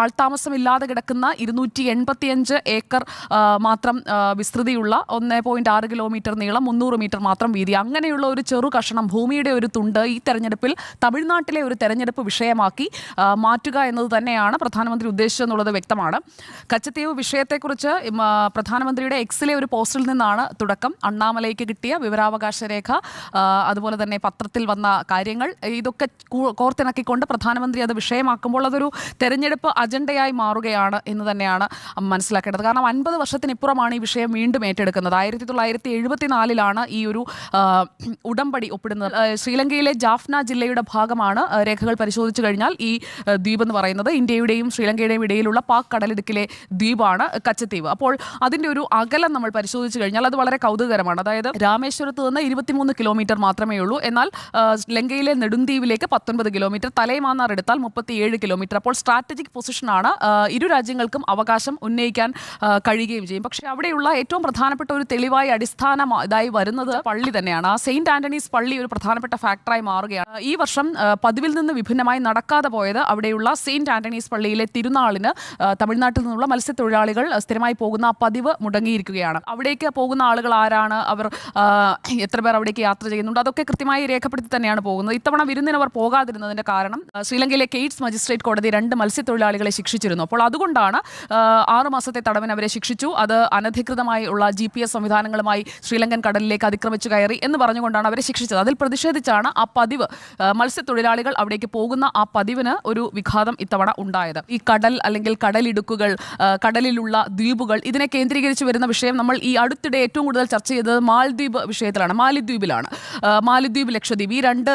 ആൾതാമസമില്ലാതെ കിടക്കുന്ന ഇരുന്നൂറ്റി എൺപത്തിയഞ്ച് ഏക്കർ മാത്രം വിസ്തൃതിയുള്ള ഒന്ന് പോയിന്റ് ആറ് കിലോമീറ്റർ നീളം മുന്നൂറ് മീറ്റർ മാത്രം വീതി. അങ്ങനെയുള്ള ഒരു ചെറു കഷണം ഭൂമിയുടെ ഒരു തുണ്ട് ഈ തെരഞ്ഞെടുപ്പിൽ തമിഴ്നാട്ടിലെ ഒരു തെരഞ്ഞെടുപ്പ് വിഷയമാക്കി മാറ്റുക എന്നത് തന്നെയാണ് പ്രധാനമന്ത്രി ഉദ്ദേശിച്ചെന്നുള്ളത് വ്യക്തമാണ്. കച്ചത്തീവ് വിഷയത്തെക്കുറിച്ച് പ്രധാനമന്ത്രിയുടെ എക്സിലെ ഒരു പോസ്റ്റിൽ നിന്നാണ് തുടക്കം. അണ്ണാമലയ്ക്ക് കിട്ടിയ വിവരാവകാശ രേഖ അതുപോലെ തന്നെ പത്രത്തിൽ വന്ന കാര്യങ്ങൾ ഇതൊക്കെ കോർത്തിണക്കിക്കൊണ്ട് പ്രധാനമന്ത്രി അത് വിഷയമാക്കുമ്പോൾ അതൊരു തെരഞ്ഞെടുപ്പ് അജണ്ടയായി മാറുകയാണ് എന്ന് തന്നെയാണ് മനസ്സിലാക്കേണ്ടത്. കാരണം അൻപത് വർഷത്തിനിപ്പുറമാണ് ഈ വിഷയം വീണ്ടും ഏറ്റെടുക്കുന്നത്. ആയിരത്തി തൊള്ളായിരത്തി എഴുപത്തിനാലിലാണ് ഈ ഒരു ഉടമ്പടി ഒപ്പിടുന്നത്. ശ്രീലങ്കയിലെ ജാഫ്ന ജില്ലയുടെ ഭാഗമാണ് രേഖകൾ പരിശോധിച്ചു കഴിഞ്ഞാൽ ഈ ദ്വീപ് എന്ന് പറയുന്നത്. ഇന്ത്യയുടെയും ശ്രീലങ്കയുടെയും ഇടയിലുള്ള പാക് കടലിടുക്കിലെ ദ്വീപാണ് കച്ചദ്വീപ് അപ്പോൾ അതിന്റെ ഒരു അകലം നമ്മൾ പരിശോധിച്ചു കഴിഞ്ഞാൽ അത് വളരെ കൗതുകകരമാണ്. അതായത് രാമേശ്വരത്ത് നിന്ന് ഇരുപത്തിമൂന്ന് കിലോമീറ്റർ മാത്രമേ ഉള്ളൂ. എന്നാൽ ലങ്കയിലെ നെടുന്തീവിലേക്ക് പത്തൊൻപത് കിലോമീറ്റർ തലൈമാന്നാർ എടുത്താൽ മുപ്പത്തിയേഴ് കിലോമീറ്റർ. അപ്പോൾ സ്ട്രാറ്റജിക് പൊസിഷനാണ് ഇരു രാജ്യങ്ങൾക്കും അവകാശം ഉന്നയിക്കാൻ കഴിയുകയും ചെയ്യും. പക്ഷേ അവിടെയുള്ള ഏറ്റവും പ്രധാനപ്പെട്ട ഒരു തെളിവായി അടിസ്ഥാന ഇതായി വരുന്നത് പള്ളി തന്നെയാണ്. ആ സെയിന്റ് ആന്റണീസ് പള്ളി ഒരു പ്രധാനപ്പെട്ട ഫാക്ടറായി മാറുകയാണ്. ഈ വർഷം പതിവിൽ നിന്ന് വിഭിന്നമായി നടക്കാതെ പോയത് അവിടെയുള്ള സെയിന്റ് ആന്റണീസ് പള്ളിയിലെ തിരുനാളിന് തമിഴ്നാട്ടിൽ നിന്നുള്ള മത്സ്യത്തൊഴിലാളികൾ സ്ഥിരമായി പോകുന്ന പതിവ് മുടങ്ങിയിരിക്കുകയാണ്. അവിടേക്ക് പോകുന്ന ആളുകൾ ആരാണ്? അവർ എത്ര പേർ അവിടേക്ക് യാത്ര ചെയ്യുന്നുണ്ട്? അതൊക്കെ കൃത്യമായി രേഖപ്പെടുത്തി തന്നെയാണ് പോകുന്നത്. ഇത്തവണ വിരുന്നിന് അവർ പോകാതിരുന്നതിന്റെ കാരണം ശ്രീലങ്കയിലെ കെയ്റ്റ്സ് മജിസ്ട്രേറ്റ് കോടതി രണ്ട് മത്സ്യത്തൊഴിലാളികളെ ശിക്ഷിച്ചിരുന്നു. അപ്പോൾ അതുകൊണ്ടാണ് ആറു ആറ് മാസത്തെ തടവൻ അവരെ ശിക്ഷിച്ചു. അത് അനധികൃതമായി ഉള്ള ജി പി എസ് സംവിധാനങ്ങളുമായി ശ്രീലങ്കൻ കടലിലേക്ക് അതിക്രമിച്ചു കയറി എന്ന് പറഞ്ഞുകൊണ്ടാണ് അവരെ ശിക്ഷിച്ചത്. അതിൽ പ്രതിഷേധിച്ചാണ് ആ പതിവ് മത്സ്യത്തൊഴിലാളികൾ അവിടേക്ക് പോകുന്ന ആ പതിവിന് ഒരു വിഘാതം ഇത്തവണ ഉണ്ടായത്. ഈ കടൽ അല്ലെങ്കിൽ കടലിടുക്കുകൾ കടലിലുള്ള ദ്വീപുകൾ ഇതിനെ കേന്ദ്രീകരിച്ച് വരുന്ന വിഷയം നമ്മൾ ഈ അടുത്തിടെ ഏറ്റവും കൂടുതൽ ചർച്ച ചെയ്തത് മാൽദ്വീപ് വിഷയത്തിലാണ് മാലിദ്വീപിലാണ്. മാലിദ്വീപ് ലക്ഷദ്വീപ് ഈ രണ്ട്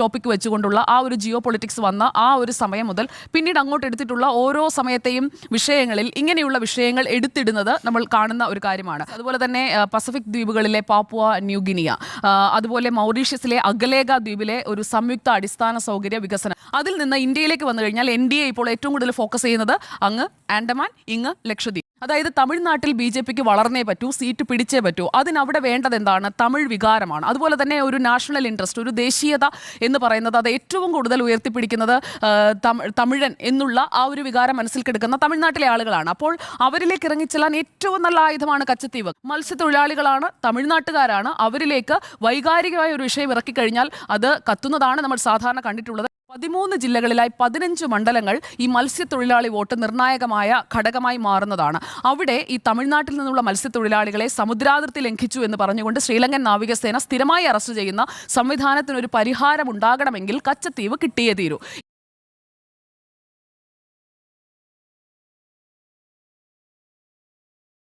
ടോപ്പിക് വെച്ചുകൊണ്ടുള്ള ആ ഒരു ജിയോ പൊളിറ്റിക്സ് വന്ന ആ ഒരു സമയം മുതൽ പിന്നീട് അങ്ങോട്ട് എടുത്തിട്ടുള്ള ഓരോ സമയത്തെയും വിഷയങ്ങളിൽ ഇങ്ങനെയുള്ള വിഷയങ്ങൾ എടുത്തിടുന്നത് നമ്മൾ കാണുന്ന ഒരു കാര്യമാണ്. അതുപോലെ തന്നെ പസഫിക് ദ്വീപുകളിലെ പാപ്പുവ ന്യൂഗിനിയ അതുപോലെ മൗറീഷ്യസിലെ അഗലേഗ ദ്വീപിലെ ഒരു സംയുക്ത അടിസ്ഥാന സൗകര്യ വികസനം. അതിൽ നിന്ന് ഇന്ത്യയിലേക്ക് വന്നു കഴിഞ്ഞാൽ എൻ ഡി എ ഇപ്പോൾ ഏറ്റവും കൂടുതൽ ഫോക്കസ് ചെയ്യുന്നത് അങ്ങ് ആൻഡമാൻ ഇങ്ങ് ലക്ഷദ്വീപ്. അതായത് തമിഴ്നാട്ടിൽ ബി ജെ പിക്ക് വളർന്നേ പറ്റൂ സീറ്റ് പിടിച്ചേ പറ്റൂ. അതിനവിടെ വേണ്ടത് എന്താണ്? തമിഴ് വികാരമാണ്. അതുപോലെ തന്നെ ഒരു നാഷണൽ ഇൻട്രസ്റ്റ് ഒരു ദേശീയത എന്ന് പറയുന്നത് അത് ഏറ്റവും കൂടുതൽ ഉയർത്തിപ്പിടിക്കുന്നത് തമിഴൻ എന്നുള്ള ആ ഒരു വികാരം മനസ്സിൽ കിടക്കുന്ന തമിഴ്നാട്ടിലെ ആളുകളാണ്. അപ്പോൾ അവരിലേക്ക് ഇറങ്ങിച്ചെല്ലാൻ ഏറ്റവും നല്ല ആയുധമാണ് കച്ചത്തീവ്. മത്സ്യത്തൊഴിലാളികളാണ് തമിഴ്നാട്ടുകാരാണ്. അവരിലേക്ക് വൈകാരികമായ ഒരു വിഷയം ഇറക്കിക്കഴിഞ്ഞാൽ അത് കത്തുന്നതാണ് നമ്മൾ സാധാരണ കണ്ടിട്ടുള്ളത്. പതിമൂന്ന് ജില്ലകളിലായി പതിനഞ്ച് മണ്ഡലങ്ങൾ ഈ മത്സ്യത്തൊഴിലാളി വോട്ട് നിർണായകമായ ഘടകമായി മാറുന്നതാണ്. അവിടെ ഈ തമിഴ്നാട്ടിൽ നിന്നുള്ള മത്സ്യത്തൊഴിലാളികളെ സമുദ്രാതിർത്തി ലംഘിച്ചു എന്ന് പറഞ്ഞുകൊണ്ട് ശ്രീലങ്കൻ നാവികസേന സ്ഥിരമായി അറസ്റ്റ് ചെയ്യുന്ന സംവിധാനത്തിനൊരു പരിഹാരം ഉണ്ടാകണമെങ്കിൽ കച്ചത്തീവ് കിട്ടിയേ തീരൂ.